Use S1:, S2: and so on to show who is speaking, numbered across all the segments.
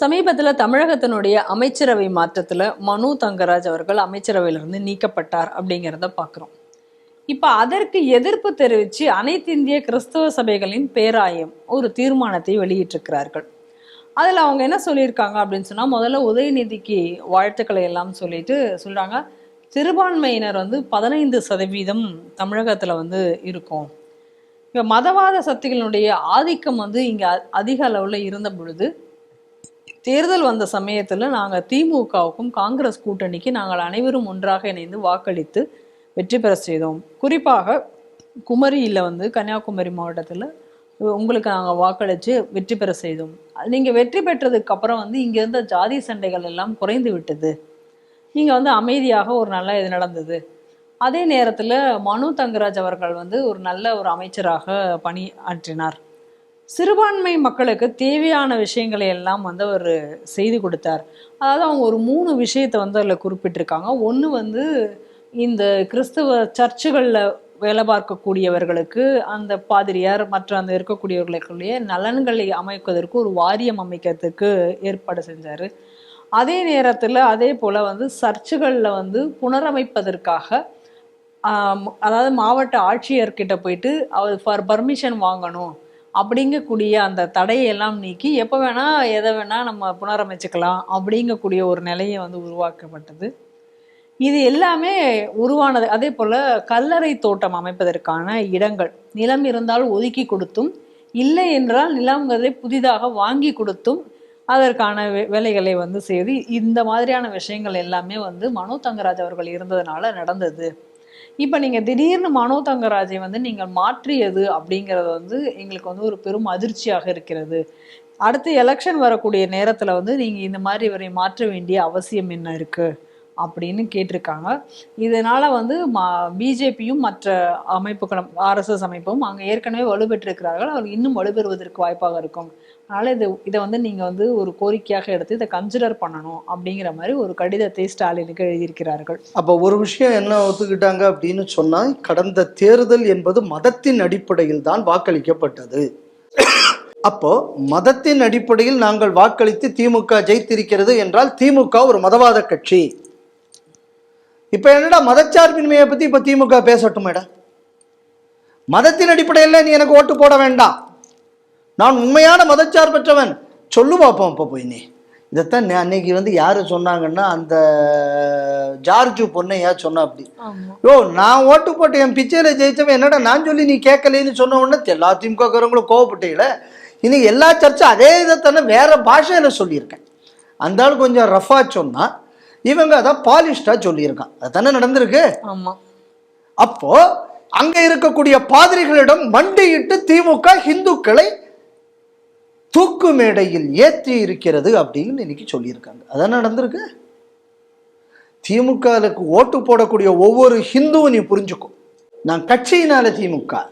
S1: சமீபத்தில் தமிழகத்தினுடைய அமைச்சரவை மாற்றத்தில் மனு தங்கராஜ் அவர்கள் அமைச்சரவையிலிருந்து நீக்கப்பட்டார் அப்படிங்கிறத பார்க்குறோம் இப்போ அதற்கு எதிர்ப்பு தெரிவித்து அனைத்து இந்திய கிறிஸ்தவ சபைகளின் பேராயம் ஒரு தீர்மானத்தை வெளியிட்டிருக்கிறார்கள். அதில் அவங்க என்ன சொல்லியிருக்காங்க அப்படின்னு சொன்னால் முதல்ல உதயநிதிக்கு வாழ்த்துக்களை எல்லாம் சொல்லிட்டு சொல்கிறாங்க சிறுபான்மையினர் வந்து பதினைந்து சதவீதம் தமிழகத்தில் வந்து இருக்கும். இப்போ மதவாத சக்திகளினுடைய ஆதிக்கம் வந்து இங்கே அதிக அளவில் இருந்த பொழுது தேர்தல் வந்த சமயத்தில் நாங்கள் திமுகவுக்கும் காங்கிரஸ் கூட்டணிக்கு நாங்கள் அனைவரும் ஒன்றாக இணைந்து வாக்களித்து வெற்றி பெற செய்தோம். குறிப்பாக குமரியில் வந்து கன்னியாகுமரி மாவட்டத்தில் உங்களுக்கு நாங்கள் வாக்களித்து வெற்றி பெற செய்தோம். நீங்கள் வெற்றி பெற்றதுக்கு அப்புறம் வந்து இங்கே இருந்த ஜாதி சண்டைகள் எல்லாம் குறைந்து விட்டது. நீங்கள் வந்து அமைதியாக ஒரு நல்ல இது நடந்தது. அதே நேரத்தில் மனு தங்கராஜ் அவர்கள் வந்து ஒரு நல்ல ஒரு அமைச்சராக பணி ஆற்றினார் சிறுபான்மை மக்களுக்கு தேவையான விஷயங்களை எல்லாம் வந்து அவர் செய்து கொடுத்தார். அதாவது அவங்க ஒரு மூணு விஷயத்தை வந்து அதில் குறிப்பிட்டிருக்காங்க. ஒன்று வந்து இந்த கிறிஸ்தவ சர்ச்சுகளில் வேலை பார்க்கக்கூடியவர்களுக்கு அந்த பாதிரியார் மற்ற அந்த இருக்கக்கூடியவர்களுக்குள்ளேயே நலன்களை அமைப்பதற்கு ஒரு வாரியம் அமைக்கிறதுக்கு ஏற்பாடு செஞ்சார். அதே நேரத்தில் அதே போல் வந்து சர்ச்சுகளில் வந்து புனரமைப்பதற்காக அதாவது மாவட்ட ஆட்சியர்கிட்ட போயிட்டு அவர் ஃபார் பர்மிஷன் வாங்கணும். அப்படிங்கக்கூடிய அந்த தடையெல்லாம் நீக்கி எப்போ வேணால் எதை வேணால் நம்ம புனரமைச்சுக்கலாம் அப்படிங்கக்கூடிய ஒரு நிலையை வந்து உருவாக்கப்பட்டது. இது எல்லாமே உருவானது அதே போல் கல்லறை தோட்டம் அமைப்பதற்கான இடங்கள். நிலம் இருந்தால் ஒதுக்கி கொடுத்தும் இல்லை என்றால் நிலங்களை புதிதாக வாங்கி கொடுத்தும் அதற்கான வே- வேலைகளை வந்து செய்து இந்த மாதிரியான விஷயங்கள் எல்லாமே வந்து மனோ தங்கராஜ் அவர்கள் இருந்ததுனால நடந்தது. இப்போ நீங்கள் திடீர்னு மனோ தங்கராஜை வந்து நீங்கள் மாற்றியது அப்படிங்கிறது வந்து எங்களுக்கு வந்து ஒரு பெரும் அதிர்ச்சியாக இருக்கிறது. அடுத்து எலெக்ஷன் வரக்கூடிய நேரத்தில் வந்து நீங்கள் இந்த மாதிரி இவரை மாற்ற வேண்டிய அவசியம் என்ன இருக்குது அப்படின்னு கேட்டிருக்காங்க. இதனால வந்து மா பிஜேபியும் மற்ற அமைப்புகளும் ஆர்எஸ்எஸ் அமைப்பும் அங்கே ஏற்கனவே வலுப்பெற்றிருக்கிறார்கள் அவர் இன்னும் வலுப்பெறுவதற்கு வாய்ப்பாக இருக்கும். அதனால் இது இதை வந்து நீங்கள் வந்து ஒரு கோரிக்கையாக எடுத்து இதை கன்சிடர் பண்ணணும் அப்படிங்கிற மாதிரி ஒரு கடிதத்தை ஸ்டாலினுக்கு எழுதியிருக்கிறார்கள்.
S2: அப்போ ஒரு விஷயம் என்ன ஒத்துக்கிட்டாங்க அப்படின்னு சொன்னால் கடந்த தேர்தல் என்பது மதத்தின் அடிப்படையில் தான் வாக்களிக்கப்பட்டது. அப்போ மதத்தின் அடிப்படையில் நாங்கள் வாக்களித்து திமுக ஜெயித்திருக்கிறது என்றால் திமுக ஒரு மதவாத கட்சி. இப்ப என்னடா மதச்சார்பின்மையை பத்தி இப்ப திமுக பேசட்டும் மேடம் மதத்தின் அடிப்படையில் நீ எனக்கு ஓட்டு போட வேண்டாம். நான் உண்மையான மதச்சார்பற்றவன். சொல்லு பார்ப்போம் இப்போ போய் நீ. இதைத்தான் அன்னைக்கு வந்து யாரு சொன்னாங்கன்னா அந்த ஜார்ஜு பொண்ணையா சொன்னா அப்படி? யோ நான் ஓட்டு போட்டு என் பிச்சையில ஜெயிச்சவன் என்னடா நான் சொல்லி நீ கேட்கலன்னு சொன்ன உடனே எல்லா திமுகக்காரங்களும் கோவப்பட்டீங்கள? இனி எல்லா சர்ச்சும் அதே இதைத்தானே வேற பாஷையில சொல்லியிருக்கேன். அந்த ஆள் கொஞ்சம் ரஃபா சொன்னா இவங்க அதை பாலிஷ்டா சொல்லியிருக்கான். அதுதானே நடந்திருக்கு?
S1: ஆமா.
S2: அப்போ அங்க இருக்கக்கூடிய பாதிரிகளிடம் மண்டியிட்டு திமுக இந்துக்களை தூக்கு மேடையில் ஏற்றி இருக்கிறது அப்படின்னு இன்னைக்கு சொல்லியிருக்காங்க. அதான் நடந்திருக்கு? திமுகவுக்கு ஓட்டு போடக்கூடிய ஒவ்வொரு ஹிந்துவும் நீ புரிஞ்சுக்கும் நான் கட்சியினால திமுக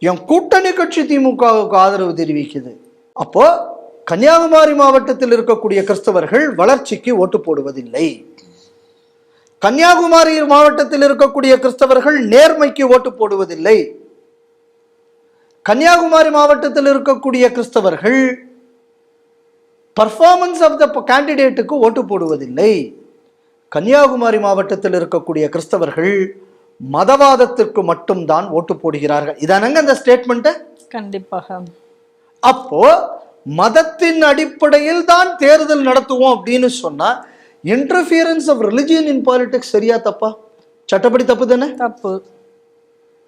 S2: என் கூட்டணி கட்சி திமுகவுக்கு ஆதரவு தெரிவிக்குது. அப்போ கன்னியாகுமரி மாவட்டத்தில் இருக்கக்கூடிய கிறிஸ்தவர்கள் வளர்ச்சிக்கு ஓட்டு போடுவதில்லை. கன்னியாகுமரி மாவட்டத்தில் இருக்கக்கூடிய கிறிஸ்தவர்கள் நேர்மைக்கு ஓட்டு போடுவதில்லை. கன்னியாகுமரி மாவட்டத்தில் இருக்கக்கூடிய கிறிஸ்தவர்கள் பர்ஃபார்மன்ஸ் ஆஃப் த கேண்டிடேட்டுக்கு ஓட்டு போடுவதில்லை. கன்னியாகுமரி மாவட்டத்தில் இருக்கக்கூடிய கிறிஸ்தவர்கள் மதவாதத்திற்கு மட்டும்தான் ஓட்டு போடுகிறார்கள். இதானங்க அந்த ஸ்டேட்மெண்ட்டு
S1: கண்டிப்பாக.
S2: அப்போ மதத்தின் அடிப்படையில் தான் தேர்தல் நடத்துவோம் அப்படின்னு சொன்னா interference of religion in politics சரியா தப்பா? சட்டப்படி தப்பு தானே?
S1: தப்பு.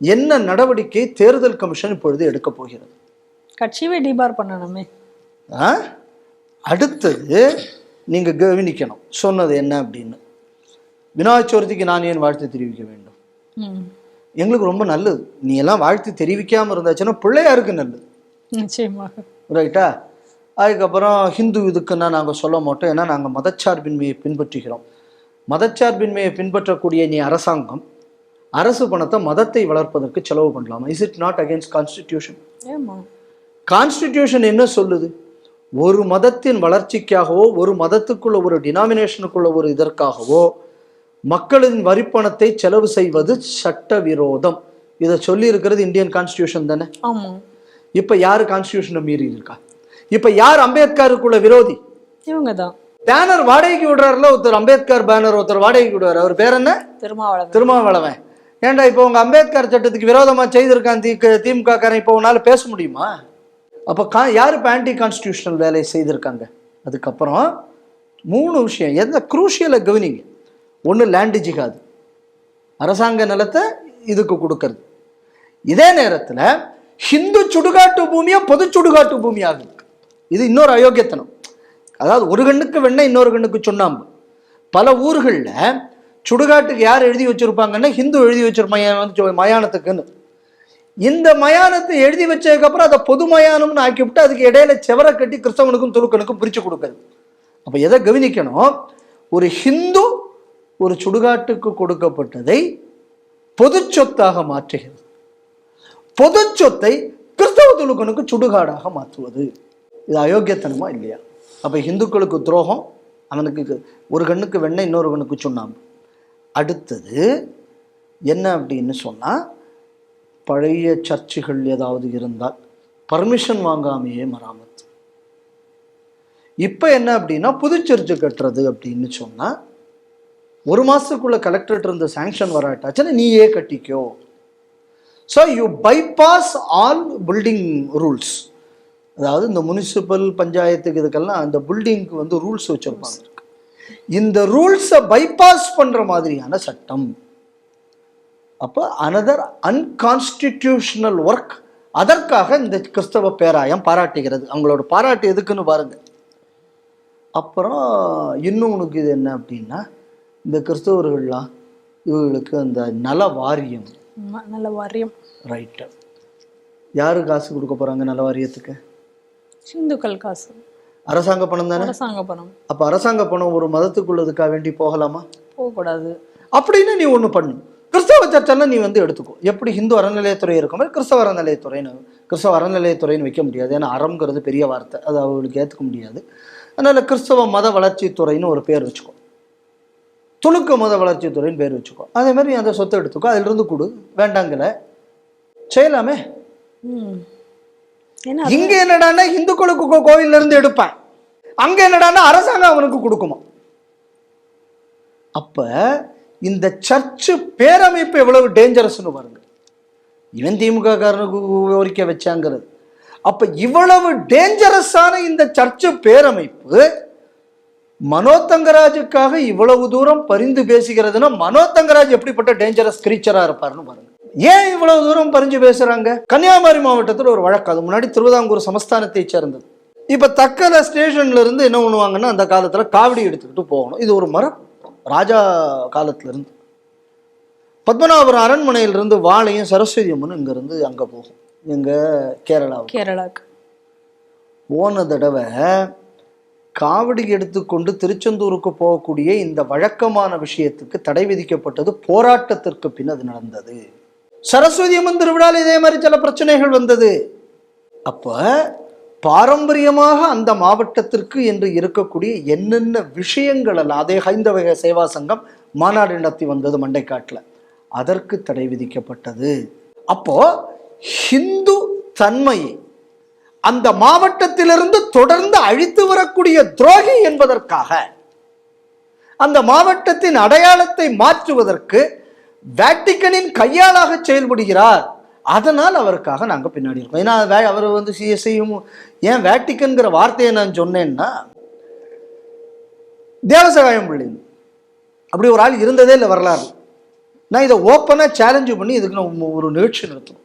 S2: என்ன நடவடிக்கை தேர்தல் கமிஷன் இப்பொழுது எடுக்க போகிறது?
S1: கட்சியை டிபார் பண்ணணுமே?
S2: அடுத்தது நீங்க கவனிக்கணும். சொன்னது என்ன அப்படின்னு. விநாயகர் சதுர்த்திக்கு நான் ஏன் வாழ்த்து தெரிவிக்க வேண்டும்? எங்களுக்கு ரொம்ப நல்லது. நீ எல்லாம் வாழ்த்து தெரிவிக்காம இருந்தாச்சுன்னா பிள்ளையாருக்கு நல்லது.
S1: நிச்சயமாக.
S2: ரைட்டா அதுக்கப்புறம் ஹிந்து இதுக்குன்னா நாங்கள் சொல்ல மாட்டோம். ஏன்னா நாங்கள் மதச்சார்பின்மையை பின்பற்றுகிறோம். மதச்சார்பின்மையை பின்பற்றக்கூடிய நீ அரசாங்கம் அரசு பணத்தை மதத்தை வளர்ப்பதற்கு செலவு பண்ணலாமா? Is it not against constitution constitution என்ன சொல்லுது? ஒரு மதத்தின் வளர்ச்சிக்காகவோ ஒரு மதத்துக்குள்ள ஒரு டினாமினேஷனுக்குள்ள ஒரு இதற்காகவோ மக்களின் வரிப்பணத்தை செலவு செய்வது சட்டவிரோதம். இதை சொல்லி இருக்கிறது இந்தியன் கான்ஸ்டிடியூஷன் தானே?
S1: ஆமா.
S2: இப்ப யாரு கான்ஸ்டிடியூஷனை மீறி இருக்கா? இப்ப யார் அம்பேத்கருக்குள்ள விரோதி?
S1: இவங்க தான்
S2: பேனர் வாடகைக்கு விடுறாருல ஒருத்தர் அம்பேத்கர் பேனர் ஒருத்தர் வாடகைக்கு விடுவார். அவர் பேர் என்ன?
S1: திருமாவளவன்.
S2: திருமாவளவன். ஏன்டா இப்போ உங்க அம்பேத்கர் சட்டத்துக்கு விரோதமா செய்திருக்கான் தி திமுக காரன் இப்போ உன்னால பேச முடியுமா? அப்போ கா யார் இப்போ ஆன்டி கான்ஸ்டியூஷனல் வேலையை செய்திருக்காங்க? அதுக்கப்புறம் மூணு விஷயம். எந்த குரூஷியலை கவனிங்க. ஒன்று லேண்டு ஜிகாது அரசாங்க நிலத்தை இதுக்கு கொடுக்கறது. இதே நேரத்தில் ஹிந்து சுடுகாட்டு பூமியை பொது சுடுகாட்டு பூமியாகுது இது இன்னொரு அயோக்கியத்தனம். அதாவது ஒரு கண்ணுக்கு வெண்ணெய் இன்னொரு கண்ணுக்கு சுண்ணாம்பு. பல ஊர்களில் சுடுகாட்டுக்கு யார் எழுதி வச்சுருப்பாங்கன்னா ஹிந்து எழுதி வச்சிருப்பாங்க மயானத்துக்குன்னு. இந்த மயானத்தை எழுதி வச்சதுக்கப்புறம் அதை பொது மயானம்னு ஆக்கிவிட்டு அதுக்கு இடையில செவரை கட்டி கிறிஸ்தவனுக்கும் துருக்கனுக்கும் பிரித்து கொடுக்குறது. அப்போ எதை கவனிக்கணும்? ஒரு ஹிந்து ஒரு சுடுகாட்டுக்கு கொடுக்கப்பட்டதை பொது சொத்தாக மாற்றுகிறது. பொது சொத்தை கிறிஸ்தவ துலுக்கனுக்கு சுடுகாடாக மாற்றுவது. இது அயோக்கியத்தனமா இல்லையா? அப்போ இந்துக்களுக்கு துரோகம் அவனுக்கு ஒரு கண்ணுக்கு வெண்ணெய் இன்னொரு கண்ணுக்கு சுண்ணாம்பு. அடுத்தது என்ன அப்படின்னு சொன்னால் பழைய சர்ச்சுகள் ஏதாவது இருந்தால் பர்மிஷன் வாங்காமையே மராமத்து. இப்போ என்ன அப்படின்னா புது சர்ச்சு கட்டுறது அப்படின்னு சொன்னால் ஒரு மாதத்துக்குள்ளே கலெக்டர்கிட்ட இருந்து சேங்ஷன் வராட்டாச்சுன்னா நீயே கட்டிக்கோ. So you bypass all building rules அதாவது இந்த முனிசிபல் பஞ்சாயத்துக்கு இதுக்கெல்லாம் அந்த பில்டிங்க்கு வந்து ரூல்ஸ் வச்சுருப்பாங்க. இந்த ரூல்ஸை பைபாஸ் பண்ணுற மாதிரியான சட்டம். அப்போ அனதர் அன்கான்ஸ்டிடியூஷனல் ஒர்க் அதற்காக இந்த கிறிஸ்தவ பேராயம் பாராட்டுகிறது. அவங்களோட பாராட்டு எதுக்குன்னு பாருங்க. அப்புறம் இன்னும் உனக்கு இது என்ன அப்படின்னா இந்த கிறிஸ்தவர்கள்லாம் இவங்களுக்கு அந்த நல வாரியம்
S1: நல்ல வாரியம்.
S2: ரைட்டு யாரு காசு கொடுக்க போறாங்க நல வாரியத்துக்கு?
S1: இந்துக்கள் காசு.
S2: அரசாங்க பணம் தானே?
S1: அரசாங்க பணம்.
S2: அப்போ அரசாங்க பணம் ஒரு மதத்துக்குள்ளதுக்காக வேண்டி போகலாமா?
S1: போகக்கூடாது.
S2: அப்படின்னு நீ ஒன்று பண்ணு. கிறிஸ்தவ சர்ச்செல்லாம் நீ வந்து எடுத்துக்கோ. எப்படி ஹிந்து அறநிலையத்துறை இருக்கும் கிறிஸ்தவ அறநிலையத்துறைன்னு கிறிஸ்தவ அறநிலையத்துறைன்னு வைக்க முடியாது. ஏன்னா அறம்ங்கிறது பெரிய வார்த்தை. அது அவங்களுக்கு ஏற்றுக்க முடியாது. அதனால கிறிஸ்தவ மத வளர்ச்சித்துறைன்னு ஒரு பேர் வச்சுக்கோ. துணுக்க மத வளர்ச்சித்துறைன்னு பேர் வச்சுக்கோ. அதே மாதிரி நீ அந்த சொத்தை எடுத்துக்கோ. அதிலிருந்து கொடு. வேண்டாங்கல செய்யலாமே? இங்க என்னடான்னா இந்துக்களுக்கு கோ- கோயில்ல இருந்து எடுப்பேன். அங்க என்னடான்னா அரசாங்கம் அவனுக்கு கொடுக்குமா? அப்ப இந்த சர்ச்சு பேரமைப்பு எவ்வளவு டேஞ்சரஸ்னு பாருங்க. இவன் திமுக காரனுக்கு கோரிக்கை வச்சாங்கிறது. அப்ப இவ்வளவு டேஞ்சரஸான இந்த சர்ச்சு பேரமைப்பு மனோ தங்கராஜுக்காக இவ்வளவு தூரம் பரிந்து பேசுகிறதுனா மனோ தங்கராஜ் எப்படிப்பட்ட டேஞ்சரஸ் கிரீச்சரா இருப்பாருன்னு பாருங்க. ஏன் இவ்வளவு தூரம் பரிஞ்சு பேசுறாங்க? கன்னியாகுமரி மாவட்டத்தில் ஒரு வழக்கு. அது முன்னாடி திருவிதாங்கூர் சமஸ்தானத்தை சேர்ந்தது. இப்ப தக்கல ஸ்டேஷன்ல இருந்து என்ன பண்ணுவாங்கன்னா அந்த காலத்துல காவடி எடுத்துக்கிட்டு போகணும். இது ஒரு மரம். ராஜா காலத்துல இருந்து பத்மநாபபுரம் அரண்மனையிலிருந்து வாழையும் சரஸ்வதி அம்மனும் இங்க இருந்து அங்க போகும். எங்க கேரளாவுக்கு.
S1: கேரளாக்கு.
S2: போன தடவை காவடி எடுத்துக்கொண்டு திருச்செந்தூருக்கு போகக்கூடிய இந்த வழக்கமான விஷயத்துக்கு தடை விதிக்கப்பட்டது போராட்டத்திற்கு பின் அது நடந்தது. சரஸ்வதி அம்மன் திருவிழாவில் இதே மாதிரி சில பிரச்சனைகள் வந்தது. அப்ப பாரம்பரியமாக அந்த மாவட்டத்திற்கு என்று இருக்கக்கூடிய என்னென்ன விஷயங்கள் எல்லாம் அதே ஹைந்தவக சேவா சங்கம் மாநாடு நடத்தி வந்தது மண்டைக்காட்டில். அதற்கு தடை விதிக்கப்பட்டது. அப்போ ஹிந்து தன்மையை அந்த மாவட்டத்திலிருந்து தொடர்ந்து அழித்து வரக்கூடிய துரோகி என்பதற்காக அந்த மாவட்டத்தின் அடையாளத்தை மாற்றுவதற்கு வேட்டிக்கனின் கையாளாக செயல்படுகிறார். அதனால் அவருக்காக நாங்கள் பின்னாடி இருக்கோம். ஏன்னா வே- அவர் வந்து சிஎஸ்ஐயும் ஏன் வேட்டிக்கன்கிற வார்த்தையை நான் சொன்னேன்னா தேவசகாயம் பிள்ளை. அப்படி ஒரு ஆள் இருந்ததே இல்லை வரலாறு. நான் இதை ஓப்பனாக சேலஞ்சு பண்ணி இதுக்கு நான் ஒரு நிகழ்ச்சி நடத்தணும்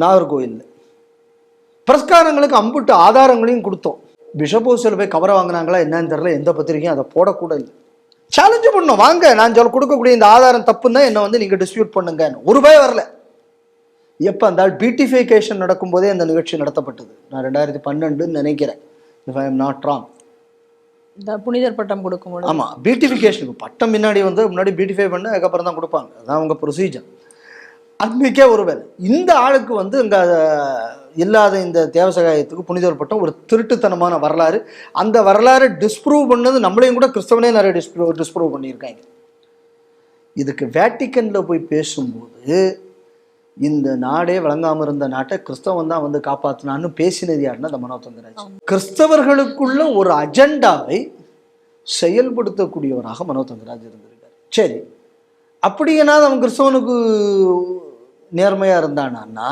S2: நாகர்கோவில் பிரஸ்காரங்களுக்கு அம்புட்டு ஆதாரங்களையும் கொடுத்தோம். பிஷபூசில் போய் கவரை வாங்கினாங்களா என்னன்னு தெரியல. எந்த பத்திரிக்கையும் அதை போடக்கூட இல்லை. சேலஞ்சு பண்ணோம். வாங்க நான் சொல்ல கொடுக்கக்கூடிய இந்த ஆதாரம் தப்புன்னா என்னை வந்து நீங்கள் டிஸ்பியூட் பண்ணுங்க ஒரு ரூபாய் வரல. எப்போ அந்த பியூட்டிஃபிகேஷன் நடக்கும்போதே அந்த நிகழ்ச்சி நடத்தப்பட்டது. நான் ரெண்டாயிரத்தி பன்னெண்டுன்னு நினைக்கிறேன். If I am not wrong
S1: புனிதர் பட்டம் கொடுக்கும்போது
S2: ஆமாம் பியூட்டிஃபிகேஷன் பட்டம் முன்னாடி வந்து முன்னாடி பியூட்டிஃபை பண்ண அதுக்கப்புறம் தான் கொடுப்பாங்க. அதான் அவங்க ப்ரொசீஜர் அன்னைக்கே ஒரு வேலை. இந்த ஆளுக்கு வந்து இங்கே இல்லாத இந்த தேவசகாயத்துக்கு புனிதர் பட்டம் ஒரு திருட்டுத்தனமான வரலாறு. அந்த வரலாறு டிஸ்ப்ரூவ் பண்ணது நம்மளையும் கூட கிறிஸ்தவனே நிறைய டிஸ்ப்ரூவ் டிஸ்ப்ரூவ் பண்ணியிருக்காங்க. இதுக்கு வேட்டிக்கனில் போய் பேசும்போது இந்த நாடே வழங்காம இருந்த நாட்டை கிறிஸ்தவன் தான் வந்து காப்பாத்தினான்னு பேசினது யாருன்னா இந்த மனோதங்கராஜ் கிறிஸ்தவர்களுக்குள்ள ஒரு அஜெண்டாவை செயல்படுத்தக்கூடியவராக மனோதங்கராஜ் இருந்திருக்கார். சரி அப்படியேனாவது அவன் கிறிஸ்தவனுக்கு நேர்மையா இருந்தானா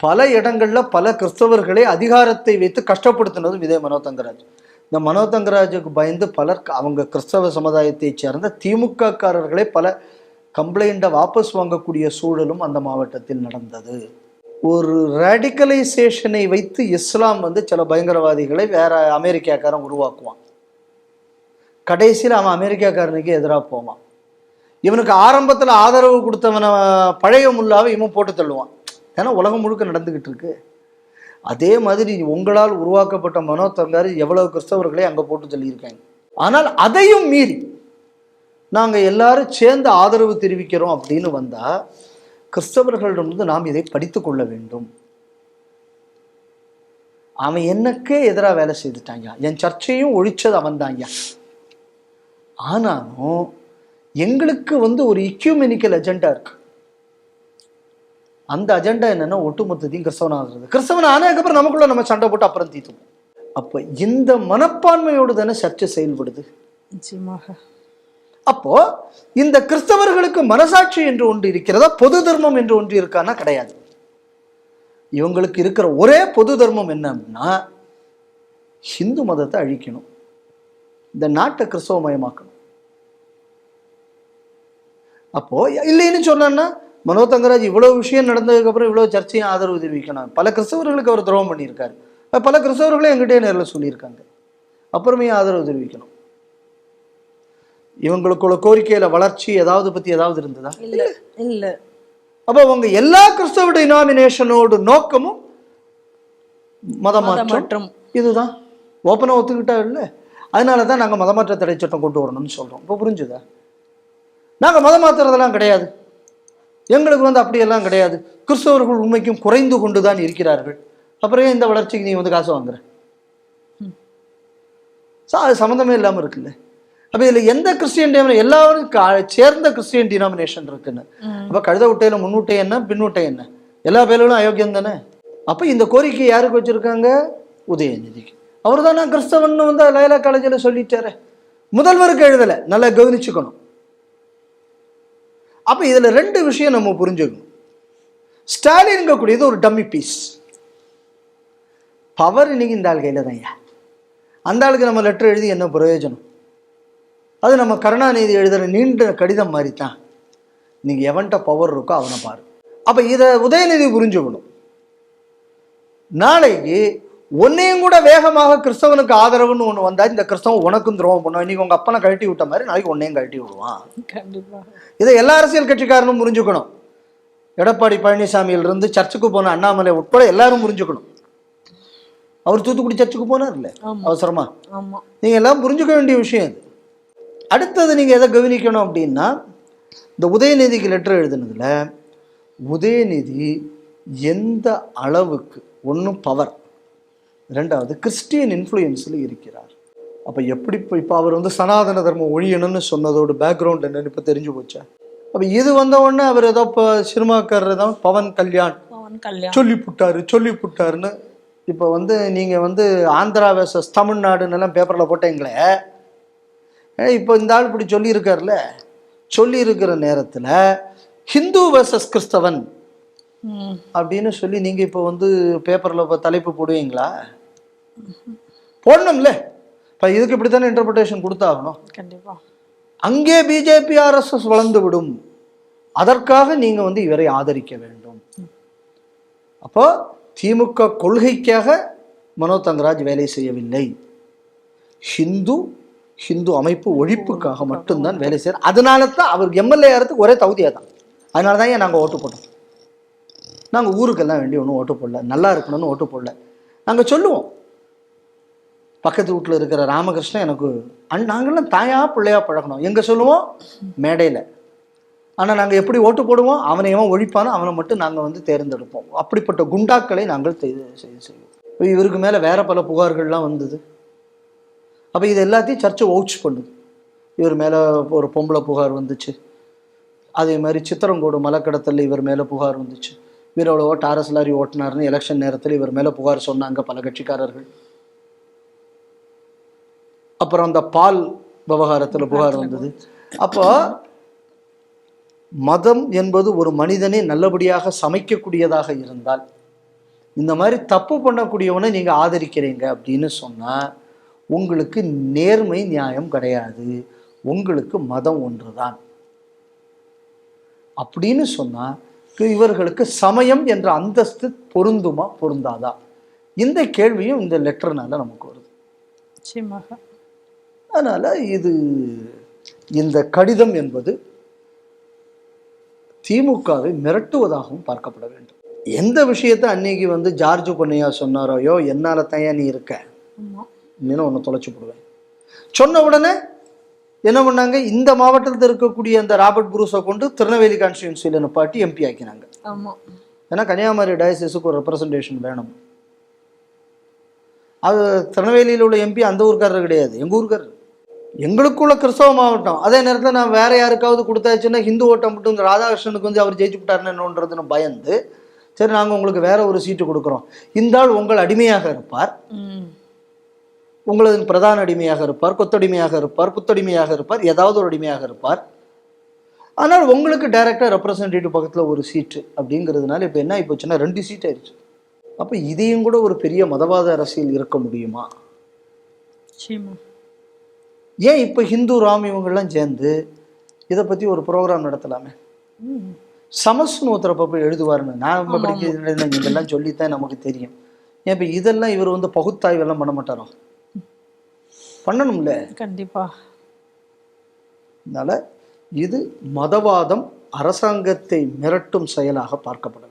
S2: பல இடங்களில் பல கிறிஸ்தவர்களை அதிகாரத்தை வைத்து கஷ்டப்படுத்தினதும் இதே மனோதங்கராஜ். இந்த மனோதங்கராஜுக்கு பயந்து பலர் அவங்க கிறிஸ்தவ சமுதாயத்தைச் சேர்ந்த திமுக காரர்களே பல கம்ப்ளைண்ட்டை வாபஸ் வாங்கக்கூடிய சூழலும் அந்த மாவட்டத்தில் நடந்தது. ஒரு ரேடிக்கலைசேஷனை வைத்து இஸ்லாம் வந்து சில பயங்கரவாதிகளை வேற அமெரிக்காக்காரன் உருவாக்குவான். கடைசியில் அவன் அமெரிக்காக்காரனுக்கு எதிராக போவான். இவனுக்கு ஆரம்பத்தில் ஆதரவு கொடுத்தவனை பழைய முல்லாவை இவன் போட்டு தள்ளுவான். ஏன்னா உலகம் முழுக்க நடந்துக்கிட்டு இருக்கு அதே மாதிரி உங்களால் உருவாக்கப்பட்ட மனோ தங்காரி எவ்வளவு கிறிஸ்தவர்களை அங்கே போட்டு சொல்லியிருக்காங்க. ஆனால் அதையும் மீறி நாங்கள் எல்லாரும் சேர்ந்து ஆதரவு தெரிவிக்கிறோம் அப்படின்னு வந்தால் கிறிஸ்தவர்களிடமிருந்து நாம் இதை படித்து கொள்ள வேண்டும். அவன் என்னக்கே எதிராக வேலை செய்துட்டாங்க. என் சர்ச்சையும் ஒழிச்சது அவன் தாங்க ஆனாலும் எங்களுக்கு வந்து ஒரு இக்யூமெனிக்கல் எஜெண்டா இருக்கு. அந்த அஜெண்டா என்னன்னா ஒட்டுமொத்தத்தையும் கிறிஸ்தவன் ஆகுறது கிறிஸ்தவன் ஆனதுக்கப்புறம் நமக்குள்ள நம்ம சண்டை போட்டு அப்புறம் தீத்துவோம் அப்போ இந்த மனப்பான்மையோடு தானே சர்ச்சை செயல்படுது?
S1: நிச்சயமாக.
S2: அப்போ இந்த கிறிஸ்தவர்களுக்கு மனசாட்சி என்று ஒன்று இருக்கிறதா? பொது தர்மம் என்று ஒன்று இருக்கான்னா கிடையாது. இவங்களுக்கு இருக்கிற ஒரே பொது தர்மம் என்ன அப்படின்னா ஹிந்து மதத்தை அழிக்கணும். இந்த நாட்டை கிறிஸ்தவமயமாக்கணும். அப்போ இல்லைன்னு சொன்னான்னா மனோ தங்கராஜ் இவ்வளவு விஷயம் நடந்ததுக்கு அப்புறம் இவ்வளவு சர்ச்சையும் ஆதரவு தெரிவிக்கணும் பல கிறிஸ்தவர்களுக்கு அவர் துரோகம் பண்ணியிருக்காரு. பல கிறிஸ்தவர்களே எங்கிட்டே நேரில் சொல்லியிருக்காங்க. அப்புறமே ஆதரவு தெரிவிக்கணும். இவங்களுக்குள்ள கோரிக்கையில வளர்ச்சி ஏதாவது பத்தி ஏதாவது இருந்ததா?
S1: இல்ல இல்ல.
S2: அப்போ உங்க எல்லா கிறிஸ்தவ டினாமினேஷனோட நோக்கமும் மதமாற்றம்
S1: மற்றும்
S2: இதுதான். ஓப்பனாக ஒத்துக்கிட்டா இல்லை அதனால தான் நாங்கள் மதமாற்ற தடை சட்டம் கொண்டு வரணும்னு சொல்கிறோம் இப்போ புரிஞ்சுதா? நாங்கள் மதம் மாத்துறதெல்லாம் கிடையாது. எங்களுக்கு வந்து அப்படியெல்லாம் கிடையாது. கிறிஸ்தவர்கள் உண்மைக்கும் குறைந்து கொண்டு தான் இருக்கிறார்கள். அப்புறம் இந்த வளர்ச்சிக்கு நீ வந்து காசு வாங்குற? ஸோ அது சம்மந்தமே இல்லாமல் இருக்குல்ல. அப்போ இதில் எந்த கிறிஸ்டியன் டினாமினே எல்லாரும் சேர்ந்த கிறிஸ்டியன் டினாமினேஷன் இருக்குன்னு. அப்போ கழுத விட்டையில முன்னுட்டை என்ன பின்னுட்டை என்ன? எல்லா பேர்களும் அயோக்கியம் தானே? அப்போ இந்த கோரிக்கை யாருக்கு வச்சிருக்காங்க? உதயநிதிக்கு. அவர் தான் நான் கிறிஸ்தவன் வந்து லயலா காலேஜில் சொல்லிட்டாரு. முதல்வருக்கு எழுதலை. நல்லா கவனிச்சுக்கணும். அப்போ இதில் ரெண்டு விஷயம் நம்ம புரிஞ்சுக்கணும். ஸ்டாலின்கக்கூடியது ஒரு டம்மி பீஸ் பவர் இன்னைக்கு இந்த ஆள் கையில் தான் ஐயா. அந்த ஆளுக்கு நம்ம லெட்டர் எழுதி என்ன பிரயோஜனம்? அது நம்ம கருணாநிதி எழுதுகிற நீண்ட கடிதம் மாதிரி தான் நீங்கள் எவன்கிட்ட பவர் இருக்கோ அவனை பாரு. அப்போ இதை உதயநிதி புரிஞ்சுக்கணும். நாளைக்கு உன்னையும் கூட வேகமாக கிறிஸ்தவனுக்கு ஆதரவுன்னு ஒன்று வந்தா இந்த கிறிஸ்தவன் உனக்கும் துரோகம் பண்ணுவான். இன்னைக்கு உங்கள் அப்பனை கழட்டி விட்ட மாதிரி நாளைக்கு உன்னையும் கழட்டி விடுவான். இதை எல்லா அரசியல் கட்சிக்காரனும் புரிஞ்சுக்கணும். எடப்பாடி பழனிசாமியிலிருந்து சர்ச்சுக்கு போன அண்ணாமலை உட்பட எல்லாரும் புரிஞ்சுக்கணும். அவர் தூத்துக்குடி சர்ச்சுக்கு போனார் இல்லை. அவசரமா?
S1: ஆமா.
S2: நீங்கள் எல்லாம் புரிஞ்சுக்க வேண்டிய விஷயம் இது. அடுத்தது நீங்கள் எதை கவனிக்கணும் அப்படின்னா இந்த உதயநிதிக்கு லெட்டர் எழுதுனதுல உதயநிதி எந்த அளவுக்கு ஒன்றும் பவர் ரெண்டாவது கிறிஸ்டியன் இன்ஃப்ளூயன்ஸில் இருக்கிறார். அப்போ எப்படி இப்போ இப்போ அவர் வந்து சனாதன தர்மம் ஒழியணும்னு சொன்னதோட பேக்ரவுண்ட் என்னன்னு இப்போ தெரிஞ்சு போச்சா? அப்போ இது வந்த உடனே அவர் ஏதோ இப்போ சினிமாக்காரர் தான் பவன் கல்யாண். சொல்லி புட்டாரு சொல்லி புட்டாருன்னு இப்போ வந்து நீங்கள் வந்து ஆந்திரா வேர்சஸ் தமிழ்நாடுன்னு எல்லாம் பேப்பரில் போட்டீங்களே? இப்போ இந்த ஆள் இப்படி சொல்லியிருக்காருல்ல சொல்லியிருக்கிற நேரத்தில் ஹிந்து வேர்சஸ் கிறிஸ்தவன் அப்படின்னு சொல்லி நீங்கள் இப்போ வந்து பேப்பரில் இப்போ தலைப்பு போடுவீங்களா? போடணும்ல. இப்போ இதுக்கு இப்படி தானே இன்டர்பிரிட்டேஷன் கொடுத்தாகணும்.
S1: கண்டிப்பா.
S2: அங்கே பிஜேபி ஆர்எஸ்எஸ் வளர்ந்து விடும். அதற்காக நீங்கள் வந்து இவரை ஆதரிக்க வேண்டும். அப்போ திமுக கொள்கைக்காக மனோ தங்கராஜ் வேலை செய்யவில்லை. ஹிந்து ஹிந்து அமைப்பு ஒழிப்புக்காக மட்டும்தான் வேலை செய்யறார் அதனால தான் அவர் எம்எல்ஏ ஆகிறதுக்கு ஒரே தகுதியாக தான் அதனால தான் ஏன் நாங்கள் ஓட்டு போட்டோம்? நாங்கள் ஊருக்கெல்லாம் வேண்டி ஒன்றும் ஓட்டு போடல. நல்லா இருக்கணும்னு ஓட்டு போடல. நாங்கள் சொல்லுவோம். பக்கத்து வீட்டில் இருக்கிற ராமகிருஷ்ணன் எனக்கு அண்ட் நாங்கள்லாம் தாயா பிள்ளையா பழகணும். எங்கே சொல்லுவோம்? மேடையில். ஆனால் நாங்கள் எப்படி ஓட்டு போடுவோம்? அவனை எவன் ஒழிப்பானோ அவனை மட்டும் நாங்கள் வந்து தேர்ந்தெடுப்போம். அப்படிப்பட்ட குண்டாக்களை நாங்கள் செய்வோம். இவருக்கு மேலே வேற பல புகார்கள்லாம் வந்தது. அப்போ இது எல்லாத்தையும் சர்ச்சை ஓச் பண்ணுது இவர் மேலே ஒரு பொம்பளை புகார் வந்துச்சு. அதே மாதிரி சித்திரங்கோடு மலக்கடத்தில் இவர் மேலே புகார் வந்துச்சு. இவர் எவ்வளவோ டாரஸ் லாரி ஓட்டினார்னு எலெக்ஷன் நேரத்தில் இவர் மேலே புகார் சொன்னாங்க பல கட்சிக்காரர்கள். அப்புறம் அந்த பால் விவகாரத்தில் புகார் வந்தது. அப்போ மதம் என்பது ஒரு மனிதனை நல்லபடியாக சமைக்கக்கூடியதாக இருந்தால் இந்த மாதிரி தப்பு பண்ணக்கூடியவனை நீங்கள் ஆதரிக்கிறீங்க அப்படின்னு சொன்னால் உங்களுக்கு நேர்மை நியாயம் கிடையாது. உங்களுக்கு மதம் ஒன்றுதான். அப்படின்னு சொன்னால் இவர்களுக்கு சமயம் என்ற அந்தஸ்து பொருந்துமா பொருந்தாதா? இந்த கேள்வியும் இந்த லெட்டர்னால நமக்கு வருது.
S1: நிச்சயமாக.
S2: அதனால இது இந்த கடிதம் என்பது திமுகவை மிரட்டுவதாகவும் பார்க்கப்பட வேண்டும். எந்த விஷயத்தை அன்னைக்கு வந்து ஜார்ஜ் பொன்னையா சொன்னாரோயோ என்னால தான் நீ இருக்க. இன்னும் ஒன்று தொலைச்சு போடுவேன். சொன்ன உடனே என்ன பண்ணாங்க? இந்த மாவட்டத்தில் இருக்கக்கூடிய அந்த ராபர்ட் புரூஸை கொண்டு திருநெல்வேலி கான்ஸ்டியூன்சியில் நிப்பாட்டி எம்பி ஆக்கினாங்க. ஏன்னா கன்னியாகுமரி டயசிஸுக்கு ஒரு ரெப்ரசன்டேஷன் வேணும். அது திருநெல்வேலியில் உள்ள எம்பி அந்த ஊர்க்காரர் கிடையாது. எங்கள் ஊர்க்காரர்? எங்களுக்குள்ள கிறிஸ்தவ மாவட்டம். அதே நேரத்தில் நான் வேற யாருக்காவது கொடுத்தாச்சுன்னா ஹிந்து ஓட்டம் மட்டும் ராதாகிருஷ்ணனுக்கு வந்து அவர் ஜெயிச்சு விட்டாருன்னு என்னன்றதுன்னு பயந்து சரி நாங்கள் உங்களுக்கு வேற ஒரு சீட்டு கொடுக்குறோம். இந்த ஆள் உங்கள் அடிமையாக இருப்பார். உங்களது பிரதான அடிமையாக இருப்பார் கொத்தடிமையாக இருப்பார் புத்தடிமையாக இருப்பார் ஏதாவது ஒரு அடிமையாக இருப்பார். ஆனால் உங்களுக்கு டைரக்டாக ரெப்ரசன்டேட்டிவ் பக்கத்தில் ஒரு சீட்டு அப்படிங்கிறதுனால இப்போ என்ன ஆகி போச்சுன்னா ரெண்டு சீட் ஆயிடுச்சு. அப்போ இதையும் கூட ஒரு பெரிய மதவாத அரசியல் இருக்க முடியுமா? ஏன் இப்போ ஹிந்து ராம் இவங்கெல்லாம் சேர்ந்து இதை பற்றி ஒரு ப்ரோக்ராம் நடத்தலாமே? சமஸ்னு ஒருத்தரப்ப போய் எழுதுவாருன்னு. நான் படிக்க இதெல்லாம் சொல்லித்தான் நமக்கு தெரியும். ஏன் இப்போ இதெல்லாம் இவர் வந்து பகுத்தாய்வெல்லாம் பண்ண மாட்டாரோ? பண்ணணும்ல?
S1: கண்டிப்பா.
S2: அதனால இது மதவாதம் அரசாங்கத்தை மிரட்டும் செயலாக பார்க்கப்பட வேண்டும்